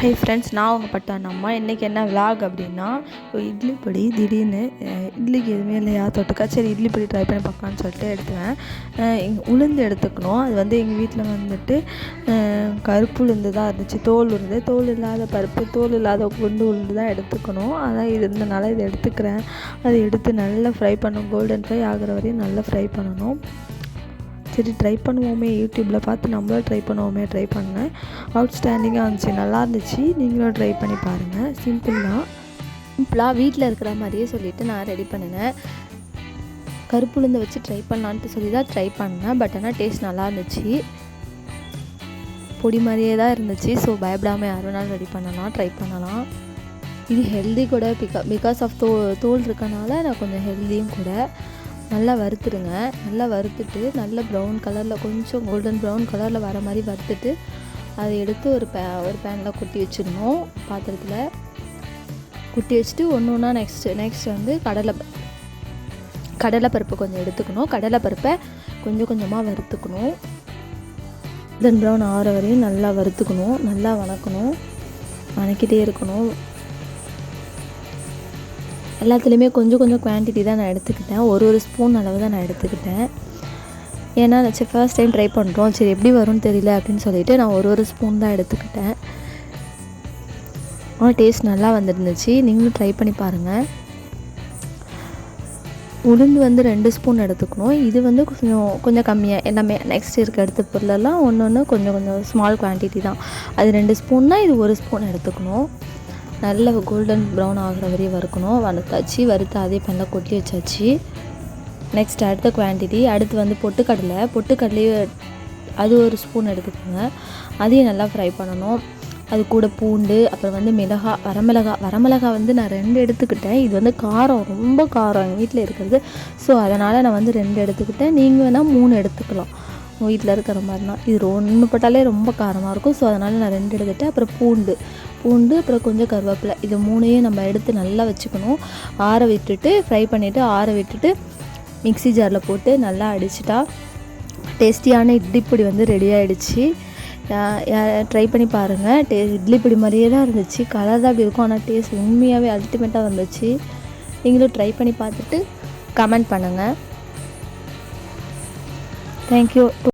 Hi friends நான் உங்கள் பட்டானம்மா இன்றைக்கி என்ன விலாக் அப்படின்னா இட்லி பொடி திடீர்னு இட்லிக்கு எதுவுமே இல்லையா தொட்டுக்கா? சரி இட்லி பொடி ட்ரை பண்ணி பார்க்கலான்னு சொல்லிட்டு எடுத்துவேன் உளுந்து எடுத்துக்கணும். அது வந்து எங்கள் வீட்டில் வந்துட்டு கருப்பு உளுந்து தான் இருந்துச்சு. தோல் உளுந்து. தோல் இல்லாத பருப்பு தோல் இல்லாத குண்டு உளுந்து தான் எடுத்துக்கணும். அதான் இது இருந்தனால இதை எடுத்துக்கிறேன். அதை எடுத்து நல்லா ஃப்ரை பண்ணணும். கோல்டன் ஃப்ரை ஆகிற வரையும் நல்லா ஃப்ரை பண்ணணும். சரி ட்ரை பண்ணுவோமே. யூடியூப்பில் பார்த்து நம்மளும் ட்ரை பண்ணுவோமே ட்ரை பண்ணேன் அவுட்ஸ்டாண்டிங்காக இருந்துச்சு நல்லா இருந்துச்சு. நீங்களும் ட்ரை பண்ணி பாருங்கள் சிம்பிள் தான். சிம்பிளாக வீட்டில் இருக்கிற மாதிரியே சொல்லிவிட்டு நான் ரெடி பண்ணினேன். கருப்புளுந்தை வச்சு ட்ரை பண்ணலான்ட்டு சொல்லி தான் ட்ரை பண்ணேன். பட் ஆனால் டேஸ்ட் நல்லா இருந்துச்சு. பொடி மாதிரியே தான் இருந்துச்சு. ஸோ பயப்படாமல் யாரும் வேணாலும் ரெடி பண்ணலாம் ட்ரை பண்ணலாம். இது ஹெல்தி கூட பிகா பிகாஸ் ஆஃப் தோ தோல் இருக்கனால நான் கொஞ்சம் ஹெல்தியும் கூட. நல்லா வறுத்துடுங்க. நல்லா வறுத்துட்டு நல்ல ப்ரௌன் கலரில் கொஞ்சம் கோல்டன் ப்ரௌன் கலரில் வர மாதிரி வறுத்துட்டு அதை எடுத்து ஒரு பே ஒரு பேனில் கொட்டி வச்சிடணும். பாத்திரத்தில் குட்டி வச்சுட்டு ஒன்று ஒன்றா நெக்ஸ்ட்டு நெக்ஸ்ட் வந்து கடலை ப- கடலைப்பருப்பு கொஞ்சம் எடுத்துக்கணும். கடலைப்பருப்பை கொஞ்சம் கொஞ்சமாக வறுத்துக்கணும். தென் ப்ரௌன் ஆகிற வரையும் நல்லா வறுத்துக்கணும். நல்லா வணக்கணும். வணக்கிட்டே இருக்கணும். எல்லாத்துலேயுமே கொஞ்சம் கொஞ்சம் குவான்டிட்டி தான் நான் எடுத்துக்கிட்டேன். ஒரு ஒரு ஸ்பூன் அளவு தான் நான் எடுத்துக்கிட்டேன். ஏன்னா சரி ஃபர்ஸ்ட் டைம் ட்ரை பண்ணுறோம் சரி எப்படி வரும்னு தெரியல அப்படின்னு சொல்லிவிட்டு நான் ஒரு ஒரு ஸ்பூன் தான் எடுத்துக்கிட்டேன். ஆனால் டேஸ்ட் நல்லா வந்துருந்துச்சு. நீங்களும் ட்ரை பண்ணி பாருங்கள் உளுந்து வந்து ரெண்டு ஸ்பூன் எடுத்துக்கணும். இது வந்து கொஞ்சம் கொஞ்சம் கம்மியாக எல்லாமே நெக்ஸ்ட் இருக்க எடுத்த பொருளெல்லாம் ஒன்று ஒன்று கொஞ்சம் கொஞ்சம் ஸ்மால் குவான்டிட்டி தான். அது ரெண்டு ஸ்பூன்னா இது ஒரு ஸ்பூன் எடுத்துக்கணும். நல்ல கோல்டன் ப்ரௌன் ஆகிற வரையும் வறுக்கணும். வறுத்தாச்சு வறுத்து அதே பண்ணல கொட்டி வச்சாச்சு. நெக்ஸ்ட் அடுத்த குவான்டிட்டி அடுத்து வந்து பொட்டுக்கடலை. பொட்டுக்கடலையே அது ஒரு ஸ்பூன் எடுத்துக்கோங்க. அதையும் நல்லா ஃப்ரை பண்ணணும். அது கூட பூண்டு அப்புறம் வந்து மிளகா வரமிளகா. வரமிளகா வந்து நான் ரெண்டு எடுத்துக்கிட்டேன். இது வந்து காரம் ரொம்ப காரம் எங்கள் வீட்டில் இருக்கிறது. ஸோ அதனால் நான் வந்து ரெண்டு எடுத்துக்கிட்டேன். நீங்கள் வேணால் மூணு எடுத்துக்கலாம். வீட்டில் இருக்கிற மாதிரினா இது ஒன்று பட்டாலே ரொம்ப காரமாக இருக்கும். ஸோ அதனால் நான் ரெண்டு எடுத்துகிட்டேன் அப்புறம் பூண்டு. பூண்டு அப்புறம் கொஞ்சம் கருவேப்பிலை. இது மூணையும் நம்ம எடுத்து நல்லா வச்சுக்கணும். ஆற விட்டுட்டு ஃப்ரை பண்ணிவிட்டு ஆற விட்டுட்டு மிக்ஸி ஜாரில் போட்டு நல்லா அடிச்சிட்டா டேஸ்டியான இட்லி பொடி வந்து ரெடி ஆகிடுச்சு ட்ரை பண்ணி பாருங்கள் டே இட்லி பொடி மாதிரியே தான் இருந்துச்சு. கலர் தான் அப்படி இருக்கும். ஆனால் டேஸ்ட் உண்மையாகவே அல்டிமேட்டாக வந்துச்சு. நீங்களும் ட்ரை பண்ணி பார்த்துட்டு கமெண்ட் பண்ணுங்கள் தேங்க்யூ